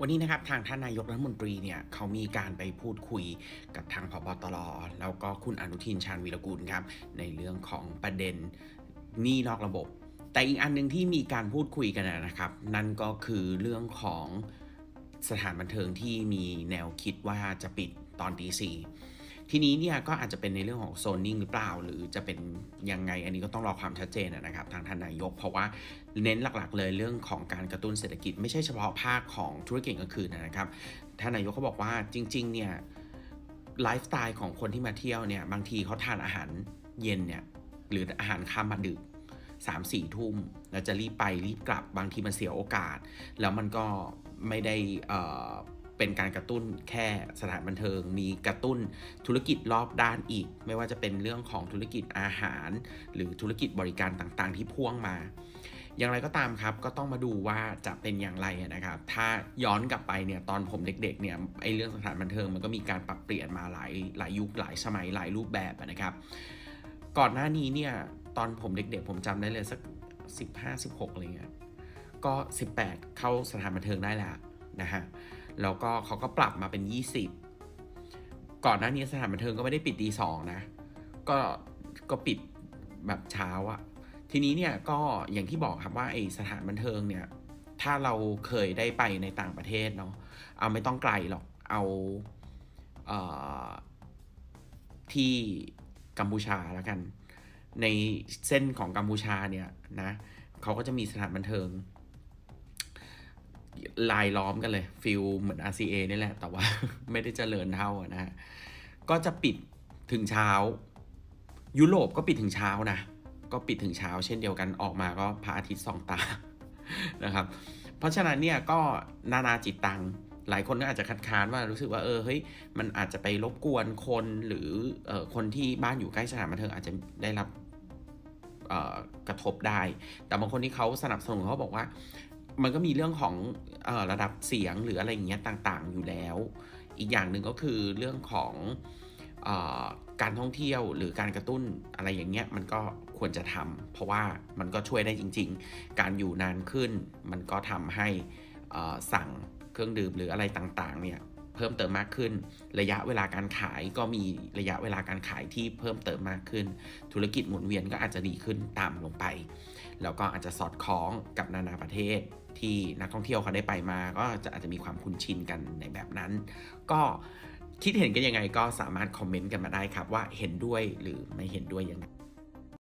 วันนี้นะครับทางท่านนายกรัฐมนตรีเนี่ยเขามีการไปพูดคุยกับทางพบตรแล้วก็คุณอนุทินชาญวีรกูลครับในเรื่องของประเด็นหนี้นอกระบบ แต่อีกอันหนึงที่มีการพูดคุยกันนะครับ นั่นก็คือเรื่องของสถานบันเทิงที่มีแนวคิดว่าจะปิดตอนตีสี่ ทีนี้เนี่ยก็อาจจะเป็นในเรื่องของโซนนิ่งหรือเปล่า หรือจะเป็นยังไงอันนี้ก็ต้องรอความชัดเจนนะครับทางท่านนายก เพราะว่าเน้นหลักๆ เลยเรื่องของการกระตุ้นเศรษฐกิจ ไม่ใช่เฉพาะภาคของธุรกิจกลางคืนนะครับท่านนายกเขาบอกว่าจริงๆเนี่ยไลฟ์สไตล์ของคนที่มาเที่ยวเนี่ยบางทีเขาทานอาหารเย็นเนี่ยหรืออาหารค่ำมาดึกสามสี่ทุ่มแล้วจะรีบไปรีบกลับบางทีมันเสียโอกาส แล้วมันก็ไม่ได้ เป็นการกระตุ้นแค่สถานบันเทิง มีกระตุ้นธุรกิจรอบด้านอีก ไม่ว่าจะเป็นเรื่องของธุรกิจอาหาร หรือธุรกิจบริการต่างๆ ที่พ่วงมา อย่างไรก็ตามครับ ก็ต้องมาดูว่าจะเป็นอย่างไรนะครับ ถ้าย้อนกลับไปเนี่ยตอนผมเด็กๆเนี่ยไอเรื่องสถานบันเทิงมันก็มีการปรับเปลี่ยนมาหลายหลายยุคหลายสมัยหลายรูปแบบนะครับ ก่อนหน้านี้เนี่ยตอนผมเด็กๆ ผมจำได้เลยสัก 15 16อะไรเงี้ยก็ 18 เข้าสถานบันเทิงได้แล้วนะฮะ แล้วก็เขาก็ปรับมาเป็น 20 ก่อนหน้านี้สถานบันเทิงก็ไม่ได้ปิดตีสองนะ ก็ก็ปิดแบบเช้าอะทีนี้เนี่ยก็อย่างที่บอกครับว่าไอสถานบันเทิงเนี่ย ถ้าเราเคยได้ไปในต่างประเทศเนาะเอาไม่ต้องไกลหรอกเอาเออที่กัมพูชาแล้วกัน ในเส้นของกัมพูชาเนี่ยนะเขาก็จะมีสถานบันเทิง ลายล้อมกันเลยฟิลเหมือน RCA นี่แหละ แต่ว่าไม่ได้เจริญเท่าอะนะก็จะปิดถึงเช้า ยุโรปก็ปิดถึงเช้านะ ก็ปิดถึงเช้า เช่นเดียวกันออกมาก็พระอาทิตย์สองตานะครับ เพราะฉะนั้นเนี่ยก็นานาจิตตังหลายคนก็อาจจะคัดค้านว่ารู้สึกว่าเออเฮ้ยมันอาจจะไปรบกวนคนหรือออคนที่บ้านอยู่ใกล้สถานบันเทิงอาจจะได้รับกระทบได้ แต่บางคนที่เขาสนับสนุนเขาบอกว่า มันก็มีเรื่องของอระดับเสียงหรืออะไรอย่างเงี้ยต่างๆ อยู่แล้ว อีกอย่างหนึ่งก็คือเรื่องของอการท่องเที่ยวหรือการกระตุ้นอะไรอย่างเงี้ยมันก็ควรจะทำเพราะว่ามันก็ช่วยได้จริง ๆ การอยู่นานขึ้น มันก็ทำให้สั่งเครื่องดื่มหรืออะไรต่างๆเนี่ย เพิ่มเติมมากขึ้น ระยะเวลาการขายก็มีระยะเวลาการขายที่เพิ่มเติมมากขึ้น ธุรกิจหมุนเวียนก็อาจจะดีขึ้นตามลงไป แล้วก็อาจจะสอดคล้องกับนานาประเทศที่นักท่องเที่ยวเขาได้ไปมา ก็จะอาจจะมีความคุ้นชินกันในแบบนั้น ก็คิดเห็นกันยังไงก็สามารถคอมเมนต์กันมาได้ครับว่าเห็นด้วยหรือไม่เห็นด้วยยังไง